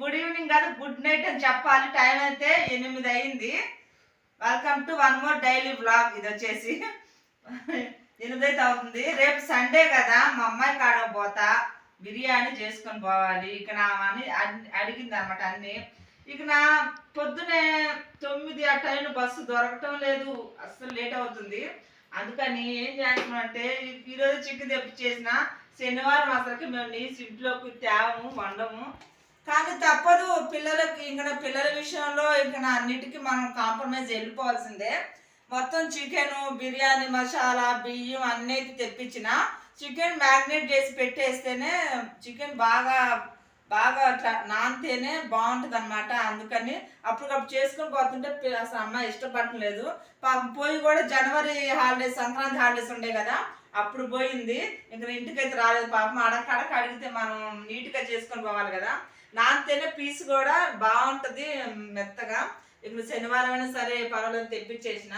Good evening కాదు good night అని చెప్పాలి. టైం అయితే ఎనిమిది అయింది. Welcome to one more daily blog ఇది వచ్చేసి ఎనిమిది అయితే అవుతుంది. రేపు సండే కదా మా అమ్మాయి కాడ పోతా. బిర్యానీ చేసుకొని పోవాలి. ఇక నా అని అడిగింది అనమాట అన్ని. ఇక నా పొద్దునే తొమ్మిది ఆ టైం బస్సు దొరకటం లేదు. అస్సలు లేట్ అవుతుంది. అందుకని ఏం చేస్తున్నాం అంటే ఈరోజు చికెన్ తెప్పించేసిన. శనివారం అసలుకి మేము నీసు ఇంట్లోకి తేవము వండము. కానీ తప్పదు. పిల్లలకి ఇంకా పిల్లల విషయంలో ఇంకా నా అన్నిటికీ మనం కాంప్రమైజ్ వెళ్ళిపోవాల్సిందే. మొత్తం చికెన్ బిర్యానీ మసాలా బియ్యం అన్నీ తెప్పించిన చికెన్ మ్యారినేట్ చేసి పెట్టేస్తేనే చికెన్ బాగా బాగా అట్లా నానితేనే బాగుంటుంది అనమాట అందుకని అప్పటికప్పుడు చేసుకొని పోతుంటే అసలు అమ్మాయి ఇష్టపడలేదు పాపం పోయి కూడా జనవరి హాలిడేస్ సంక్రాంతి హాలిడేస్ ఉండే కదా అప్పుడు పోయింది. ఇంకా ఇంటికైతే రాలేదు పాపం. అడగడక అడిగితే మనం నీట్గా చేసుకొని పోవాలి కదా. నానితేనే పీస్ కూడా బాగుంటుంది మెత్తగా. ఇప్పుడు శనివారం అయినా సరే పర్వాలేదు తెప్పించేసిన.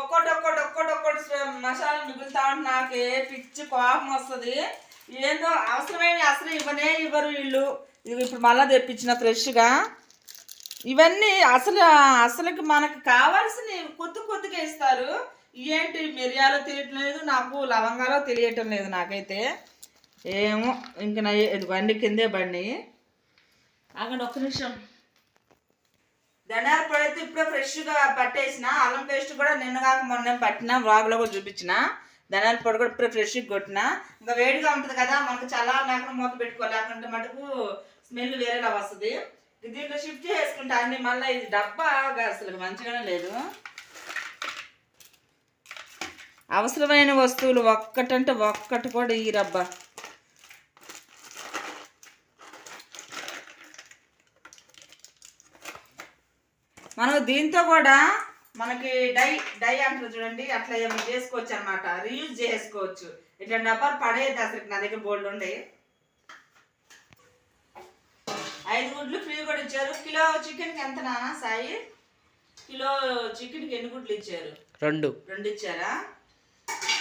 ఒక్కోటి ఒక్కోటి ఒక్కోటి ఒక్కోటి మసాలా మిగులుతా ఉంటే నాకే పిచ్చి కోపం వస్తుంది. ఏందో అవసరమైన అసలు ఇవ్వనే ఇవ్వరు వీళ్ళు. ఇది ఇప్పుడు మళ్ళీ తెప్పించిన ఫ్రెష్గా. ఇవన్నీ అసలు అసలుకి మనకు కావాల్సిన కొద్ది కొద్దిగా ఇస్తారు. ఏంటి మిరియాలు తెలియట్లేదు నాకు లవంగాలు తెలియటం లేదు నాకైతే. ఏమో ఇంక నా ఇది బండి కిందే బండి. ఆగండి ఒక్క నిమిషం. ధనియాల పొడి అయితే ఇప్పుడే ఫ్రెష్గా పట్టేసిన అల్లం పేస్ట్ కూడా నిన్న కాక మొన్న పట్టిన వ్లాగ్లో కూడా చూపించిన. ధనియాల పొడి కూడా ఇప్పుడే ఫ్రెష్గా కొట్టిన. ఇంకా వేడిగా ఉంటుంది కదా మనకు చల్లారినాక మూత పెట్టుకో లేకుంటే మటుకు స్మెల్ వేరేలా వస్తుంది. దీంట్లో షిఫ్ట్ చేసుకుంటా అన్ని మళ్ళీ ఇది డబ్బా అసలు మంచిగానే లేదు. అవసరమైన వస్తువులు ఒక్కటంటే ఒక్కటి కూడా ఈ రబ్బా మనం దీంతో కూడా మనకి డై డై అంటారు చూడండి అట్లా ఏమైనా చేసుకోవచ్చు అనమాట రీయూజ్ చేసుకోవచ్చు. ఇట్లా డబ్బాలు పడేది అసలు నా దగ్గర బోల్డ్ ఉండే. ఐదు గుడ్లు ఫ్రీ కూడా ఇచ్చారు. కిలో చికెన్కి ఎంత నానా సాయి? కిలో చికెన్కి ఎన్ని గుడ్లు ఇచ్చారు? రెండు. రెండు ఇచ్చారా?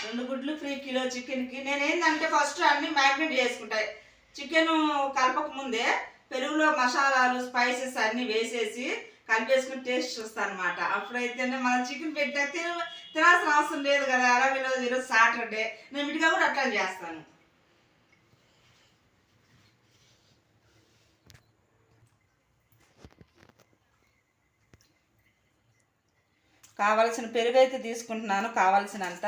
రెండు గుడ్లు ఫ్రీ కిలో చికెన్కి నేను ఏంటంటే ఫస్ట్ అన్నీ మ్యారినేట్ చేసుకుంటాయి చికెన్ కలపక ముందే పెరుగులో మసాలాలు స్పైసెస్ అన్నీ వేసేసి కలిపేసుకుని టేస్ట్ చూస్తాను అనమాట అప్పుడైతేనే మనం చికెన్ పెట్టా తిన తినాల్సిన అవసరం లేదు కదా. అలాగే ఈరోజు ఈరోజు సాటర్డే నేను విడిగా కూడా అట్లా చేస్తాను. కావలసిన పెరుగు అయితే తీసుకుంటున్నాను. కావలసినంత.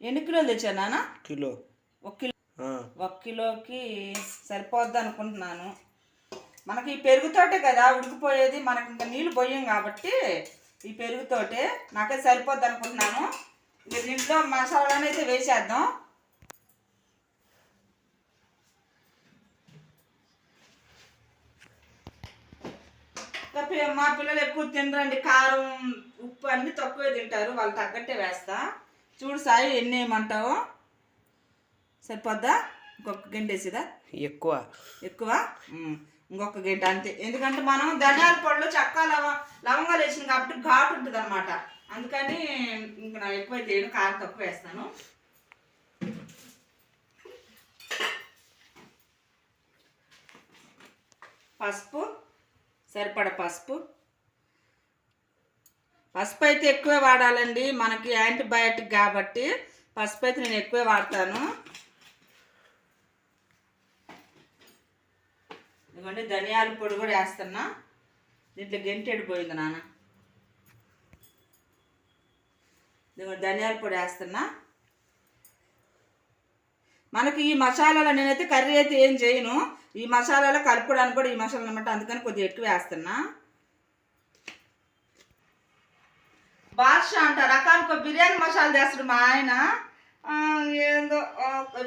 ఎన్ని కిలోలు తెచ్చాను నాన్న? కిలో. ఒక కిలో. ఒక కిలోకి సరిపోద్ది అనుకుంటున్నాను. మనకి ఈ పెరుగుతోటే కదా ఉడికిపోయేది మనకి ఇంకా నీళ్ళు పోయాం కాబట్టి ఈ పెరుగుతోటే నాకే సరిపోద్ది అనుకుంటున్నాను. ఇక దీంట్లో మసాలాను అయితే వేసేద్దాం. మా పిల్లలు ఎక్కువ తినరండి. కారం ఉప్పు అన్నీ తక్కువే తింటారు. వాళ్ళు తగ్గట్టే వేస్తా. చూడు సాయి ఎన్ని వేయమంటావు సరిపోద్దా? ఇంకొక గంట వేసేదా? ఎక్కువ. ఎక్కువ? ఇంకొక గంట అంతే. ఎందుకంటే మనం ధనియాల పొడిలో చక్క లవ లవంగాలు వేసిన కాబట్టి ఘాటు ఉంటుంది అనమాట అందుకని ఇంక నా ఎక్కువ చేయను కారం తక్కువ వేస్తాను. పసుపు సరిపడ పసుపు. పసుపు అయితే ఎక్కువే వాడాలండి. మనకి యాంటీబయాటిక్ కాబట్టి పసుపు అయితే నేను ఎక్కువే వాడతాను. ఇదిగోండి ధనియాల పొడి కూడా వేస్తున్నా. దీంట్లో గెంటెడు పోయింది నాన్న. ఇదిగోండి ధనియాల పొడి వేస్తున్నా. మనకి ఈ మసాలాలో నేనైతే కర్రీ అయితే ఏం చేయను. ఈ మసాలాలో కలుపుకోవడానికి కూడా ఈ మసాలా అనమాట అందుకని కొద్దిగా ఎక్కువ వేస్తున్నా. బాద్షా అంట రకానికి బిర్యానీ మసాలా చేస్తాడు మా ఆయన. ఏందో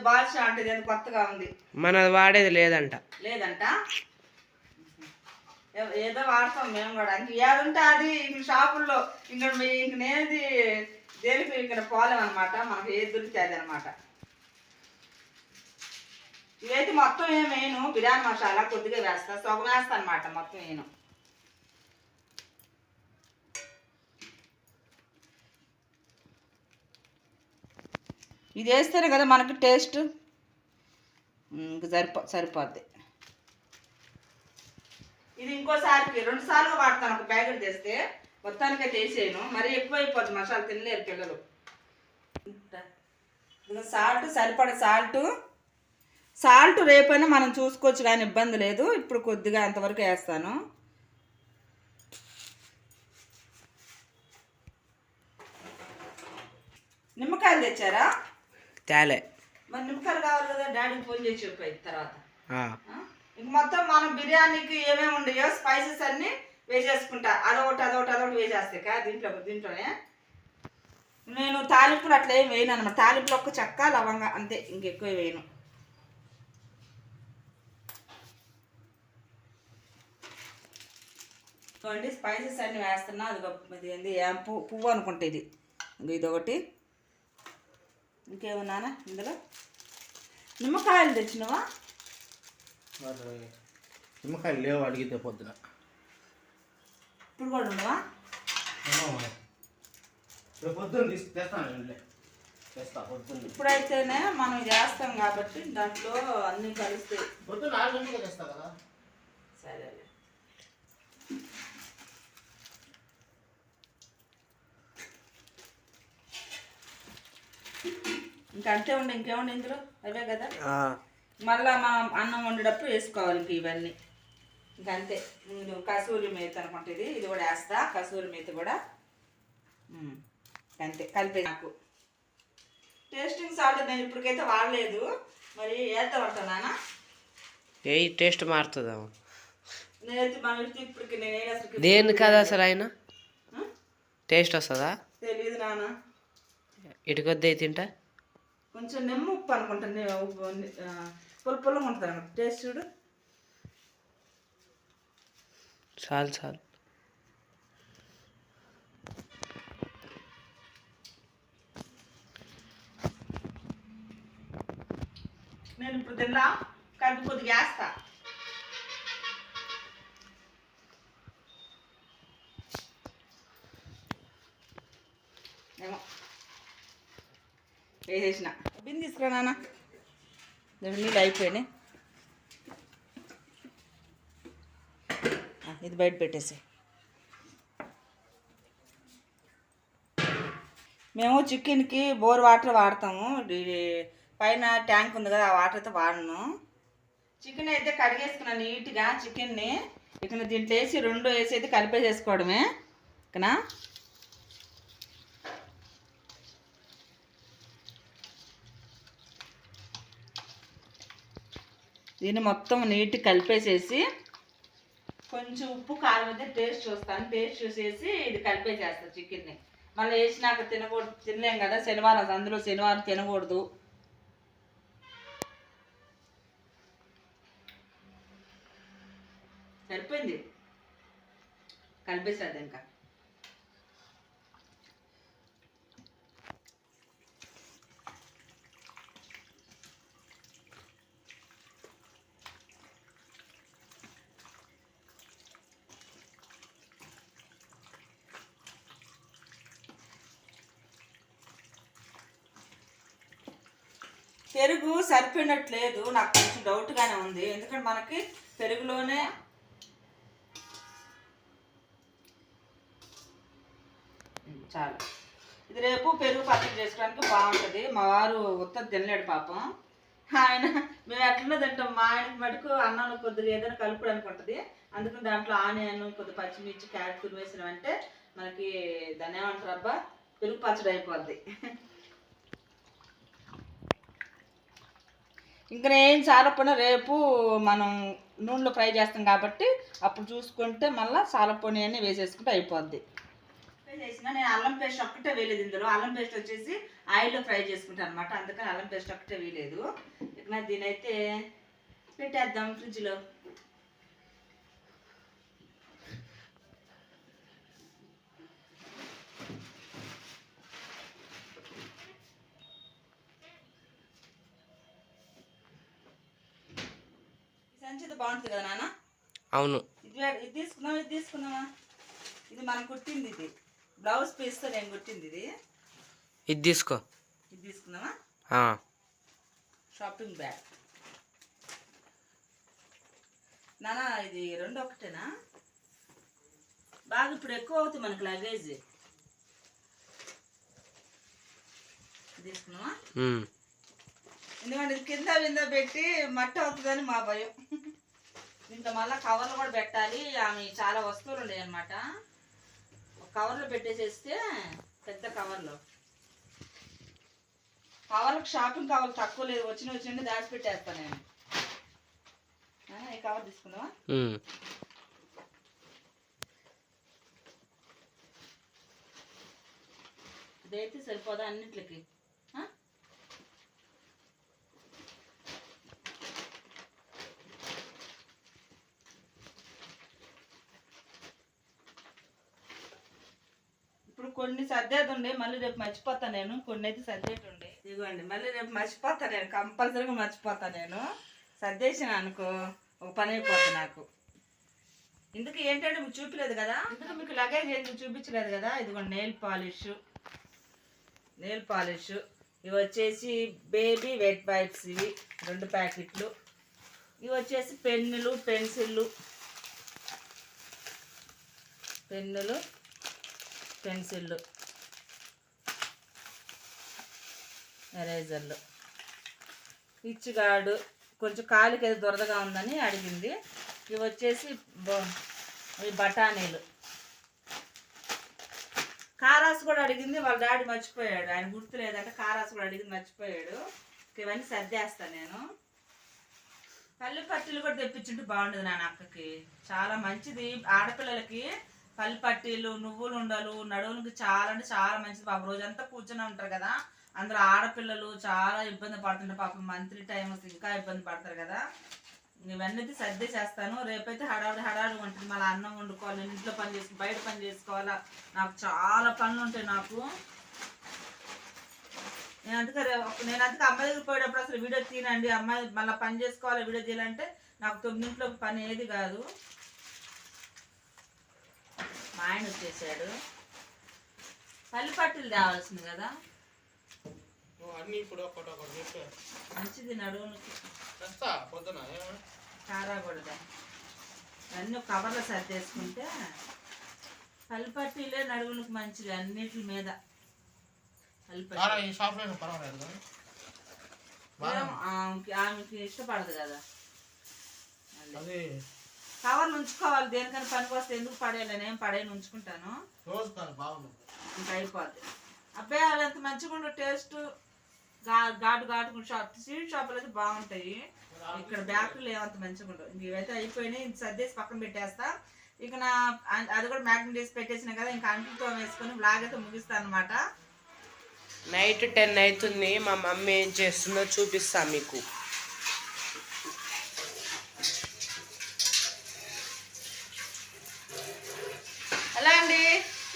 బాద్షా అంటే ఏదో కొత్తగా ఉంది. మనది వాడేది లేదంట. లేదంట? ఏదో వాడతాం మేము కూడా. ఇంక ఏదుంటే అది ఇంక షాపుల్లో ఇంక ఇంక నేనేది దేనికి ఇక్కడ పోలేం అనమాట మనకి ఏది దొరికితే అనమాట ఇదైతే మొత్తం ఏం వేయను. బిర్యానీ మసాలా కొద్దిగా వేస్తా సగం వేస్తా అనమాట మొత్తం వేయను. ఇది వేస్తేనే కదా మనకి టేస్ట్? ఇంక సరిపో సరిపోద్ది. ఇది ఇంకోసారికి రెండు సార్లు వాడతాను ఒక ప్యాకెట్ తెస్తే మొత్తానికి వేసేయను మరీ ఎక్కువ అయిపోద్ది మసాలా తినలేరు పిల్లలు. సాల్ట్ సరిపడ సాల్ట్. సాల్ట్ రేపైనా మనం చూసుకోవచ్చు కానీ ఇబ్బంది లేదు. ఇప్పుడు కొద్దిగా అంతవరకు వేస్తాను. నిమ్మకాయలు తెచ్చారా? తేలే మరి నిమ్మకాయలు కావాలి కదా డాడీకి ఫోన్ చేసి చెప్పాయి తర్వాత? ఇంక మొత్తం మనం బిర్యానీకి ఏమేమి ఉండయో స్పైసెస్ అన్ని వేసేసుకుంటా. అదొకటి అదొకటి అదొకటి వేసేస్తాయి కదా దీంట్లో దీంట్లోనే. నేను తాలింపులు అట్లా ఏం వేయను అనమాట తాలింపులు ఒక్క చెక్క లవంగా అంతే. ఇంకెక్కువ వేయను. చూడండి స్పైసెస్ అన్ని వేస్తున్నా. అది ఏంది ఏం పువ్వు పువ్వు అనుకుంటే ఇది. ఇంక ఇది ఒకటి ఇంకేమన్నానా ఇందులో? నిమ్మకాయలు తెచ్చినవా? నిమ్మకాయలు లేవు అడిగితే పొద్దున. ఇప్పుడు కూడా ఉండవా? పొద్దున్న తీసి తెస్తాను ఇప్పుడైతేనే మనం చేస్తాం కాబట్టి దాంట్లో అన్ని కలుస్తాయి. పొద్దున్న ఆరు గంటలకు తెస్తా కదా. సరేలే. ఇంకా అంతే ఉండే ఇంకేముండే ఇందులో? అవే కదా? ఆ, మళ్ళా మనం అన్నం వండేటప్పుడు వేసుకోవాలి ఇంక ఇవన్నీ. ఇంక అంతే. ఇది కసూరి మేత అనుకుంటే ఇది ఇది కూడా వేస్తా. కసూరి మేత కూడా. అంతే. కలిపే నాకు. టేస్టింగ్ సాల్ట్ నేను ఇప్పటికైతే వాడలేదు. మరి వేద్దాం అంటున్నానా ఏ టేస్ట్ మారుతుందేమో నేనైతే మన ఇప్పటికి నేను అసలు దేని కదా అసలు ఆయన టేస్ట్ వస్తుందా? తెలియదు నాన్న. ఇటుకొద్దే తింటా? కొంచెం నిమ్మ ఉప్పు అనుకుంటాను పుల్ల పుల్లగా ఉంటుంది అన్నమాట. టేస్ట్ చూడు. చాలు చాలు. నేను ఇప్పుడు తిన్నా కలిపి కొద్దిగా వేస్తా ఏమో వేసేసిన. బిన్ తీసుకురా నాన్న. నీళ్ళు అయిపోయినాయి. ఇది బయట పెట్టేసి మేము చికెన్కి బోర్ వాటర్ వాడతాము. పైన ట్యాంక్ ఉంది కదా ఆ వాటర్ అయితే వాడను. చికెన్ అయితే కడిగేసుకున్నాను నీట్గా చికెన్ని. ఇక దీంట్లో వేసి రెండు వేసి అయితే కలిపేసేసుకోవడమే. ఇకనా దీన్ని మొత్తం నీట్ కలిపేసేసి కొంచెం ఉప్పు కారం అయితే టేస్ట్ చూస్తాను. టేస్ట్ చూసేసి ఇది కలిపేసేస్తాను చికెన్ని. మళ్ళీ వేసినాక తినకూడదు. తినలేం కదా? శనివారం అందులో శనివారం తినకూడదు. సరిపోయింది? కలిపేసేది ఇంకా. పెరుగు సరిపోయినట్లేదు. నాకు కొంచెం డౌట్గానే ఉంది. ఎందుకంటే మనకి పెరుగులోనే చాలు. ఇది రేపు పెరుగు పచ్చడి చేసుకోవడానికి బాగుంటుంది. మా వారు ఉత్తది తినలేడు పాపం. ఆయన మేము ఎట్లా తింటాం. మా ఆయనకి మటుకు అన్నం కొద్దిగా ఏదైనా కలుపుడానికి ఉంటుంది. అందుకని దాంట్లో ఆనియన్ కొద్దిగా పచ్చిమిర్చి క్యారెట్ తురిమేసినామంటే మనకి దాన్ని ఏమంటారు అబ్బా? పెరుగు పచ్చడి అయిపోద్ది. ఇంకా నేను చాలపోయినా రేపు మనం నూనెలో ఫ్రై చేస్తాం కాబట్టి అప్పుడు చూసుకుంటే మళ్ళీ సాలపొని అని వేసేసుకుంటే అయిపోద్ది. ఫ్రై చేసిన నేను అల్లం పేస్ట్ ఒక్కటే వేయలేదు ఇందులో. అల్లం పేస్ట్ వచ్చేసి ఆయిల్లో ఫ్రై చేసుకుంటాను అనమాట అందుకని అల్లం పేస్ట్ ఒక్కటే వేయలేదు. ఇక దీని అయితే పెట్టేద్దాం ఫ్రిడ్జ్లో. అయితే బాగుంటుంది కదా నాన్న? అవును. ఇది ఇది ఇది తీసుకుందామా? ఇది మనం కుట్టింది ఇది. బ్లౌజ్ పీస్తో నేను కుట్టింది ఇది. ఇది తీసుకో. ఇది తీసుకుందామా? షాపింగ్ బ్యాగ్ నానా ఇది రెండు ఒకటేనా? బాగా ఇప్పుడు ఎక్కువ అవుతుంది మనకి లగేజ్ తీసుకున్నావా. ఎందుకంటే ఇది కింద వింద పెట్టి మట్టి అవుతుందని మా భయం. ఇంకా మళ్ళీ కవర్లు కూడా పెట్టాలి. ఆమె చాలా వస్తువులు ఉన్నాయి అనమాట కవర్లో పెట్టేసేస్తే పెద్ద కవర్లో. కవర్లకు షాపింగ్ కవర్లు తక్కువ లేదు. వచ్చిన వచ్చిన దాచి పెట్టేస్తాను నేను ఈ కవర్ తీసుకుందామా? ఉమ్. ఇదైతే సరిపోదా అన్నింటికి ఆ? ఇప్పుడు కొన్ని సర్దేది ఉండే మళ్ళీ రేపు మర్చిపోతాను నేను. కొన్ని అయితే సర్దేటి ఉండే. ఇదిగోండి మళ్ళీ రేపు మర్చిపోతా నేను. కంపల్సరీగా మర్చిపోతా నేను. సర్దేసిన అనుకో ఒక పని అయిపోద్ది నాకు. ఇందుకు ఏంటంటే మీకు చూపించలేదు కదా? ఇందుకు మీకు లగేజ్ ఎందుకు చూపించలేదు కదా? ఇదిగోండి నెయిల్ పాలిష్ నెయిల్ పాలిష్ ఇవి వచ్చేసి బేబీ వెట్ వైప్స్ ఇవి రెండు ప్యాకెట్లు. ఇవి వచ్చేసి పెన్నులు పెన్సిళ్ళు. పెన్నులు పెన్సిళ్ళు. ఎరేజర్లు. ఇచ్చిగాడు కొంచెం కాలికి ఏదో దురదగా ఉందని అడిగింది. ఇవి వచ్చేసి బఠానీలు. కారాస్ కూడా అడిగింది వాళ్ళ డాడీ మర్చిపోయాడు. ఆయన గుర్తులేదంటే కారాస్ కూడా అడిగింది మర్చిపోయాడు. ఇవన్నీ సర్దేస్తాను నేను. పల్లి పట్టీలు కూడా తెప్పించుంటే బాగుండదు నాన్న అక్కకి. చాలా మంచిది. ఆడపిల్లలకి పల్లి పట్టీలు నువ్వులు ఉండలు నడువులకి చాలా అంటే చాలా మంచిది పాపం రోజంతా కూర్చొని ఉంటారు కదా. అందులో ఆడపిల్లలు చాలా ఇబ్బంది పడుతుంటారు పాపం మంత్లీ టైం వస్తే ఇంకా ఇబ్బంది పడతారు కదా. ఇవన్నీ సర్ది చేస్తాను. రేపైతే హడావిడి హడావిడి ఉంటుంది. మళ్ళీ అన్నం వండుకోవాలి నేను ఇంట్లో పని చేసుకు బయట పని చేసుకోవాలా? నాకు చాలా పనులు ఉంటాయి నాకు. నేను అందుకే నేను అందుకే అమ్మాయి దగ్గర పోయేటప్పుడు అసలు వీడియో తీనండి. అమ్మాయి మళ్ళీ పని చేసుకోవాలి వీడియో తీయాలంటే నాకు తొమ్మిదింట్లో పని ఏది కాదు. మా ఆయన వచ్చేసాడు. పల్లి పట్టీలు తేవాల్సింది కదా. అన్నీ ఇప్పుడు ఒకటి ఒకటి చెప్పే మంచిది నడువులకి తెస్తా పొద్దున ఏమన్నా కారా కూడా అన్నీ కవర్లో సర్దేసుకుంటే పల్లి పట్టీలే నడువులకు మంచిది అన్నిటి మీద పల్లి పట్టీ కారా ఈ షాప్లో పర్వాలేదు కదా? ఏం ఆమెకి ఇష్టపడదు కదా. అది. కవర్లు ఉంచుకోవాలి దేనికైనా పనికి వస్తే ఎందుకు పడేయాలి? నేను పడేయని ఉంచుకుంటాను. రోజు కాదు బాగుంది ఇంకా అయిపోద్ది. అబ్బాయి అవి ఎంత మంచిగా ఉండవు టేస్ట్. ఘాటు ఘాటు షాప్. స్వీట్ షాపులు అయితే బాగుంటాయి. ఇక్కడ బ్యాగులు ఏమంత మంచిగా ఉండవు. ఇవైతే అయిపోయినాయి. సర్దేసి పక్కన పెట్టేస్తా. ఇక నా అది కూడా మ్యాగ్నెట్ చేసి పెట్టేసిన కదా ఇంకా అంటుతో వేసుకొని బ్లాగ్ అయితే ముగిస్తాను అనమాట నైట్ టెన్ అవుతుంది మా మమ్మీ ఏం చేస్తుందో చూపిస్తా మీకు. ఎలా అండి.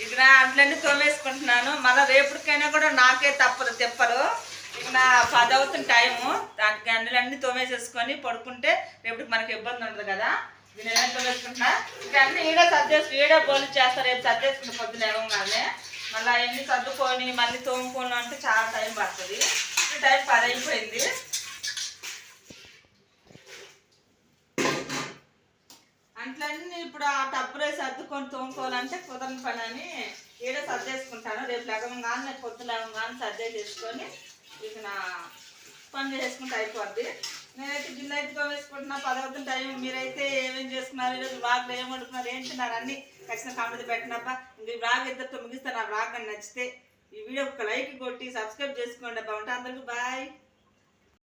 ఇక్కడ అంట్లన్నీ తోమేసుకుంటున్నాను. మళ్ళీ రేపటికైనా కూడా నాకే తప్పదు తెప్పరు నా పది అవుతుంది టైము దానికి అన్నిలన్నీ తోమేసేసుకొని పడుకుంటే రేపటికి మనకి ఇబ్బంది ఉండదు కదా. దీని ఎలా తోమేసుకుంటున్నా ఇక అన్ని ఈడే సర్దేసి ఈడే పోలీస్ చేస్తారు రేపు సర్దేసుకుని పొద్దున లేవగానే. మళ్ళీ అవన్నీ సర్దుకొని మళ్ళీ తోముకోను అంటే చాలా టైం పడుతుంది. టైం పది అయిపోయింది అంట్లన్నీ ఇప్పుడు ఆ టబ్బులో సర్దుకొని తోముకోవాలంటే కుదరని పని అని ఈడే సర్దేసుకుంటాను. రేపు లగం కానీ పొద్దు లగం కానీ సర్దే చేసుకొని ఇక నా పని చేసుకుంటే అయిపోద్ది. నేనైతే గిన్నె అయితే వేసుకుంటున్నా పదవుతున్న టైం. మీరైతే ఏమేమి చేసుకున్నారు? ఈరోజు బ్లాగ్లో ఏం వండుకున్నారు? ఏం తిన్నారు? అన్ని ఖచ్చితంగా కామెంట్ పెట్టినప్ప. ఇంక ఈ బ్లాగ్ ఇద్దరితో ముగిస్తే ఆ బ్లాగ్ అని నచ్చితే ఈ వీడియో ఒక లైక్ కొట్టి సబ్స్క్రైబ్ చేసుకోండి బాగుంటే అందరికీ బాయ్.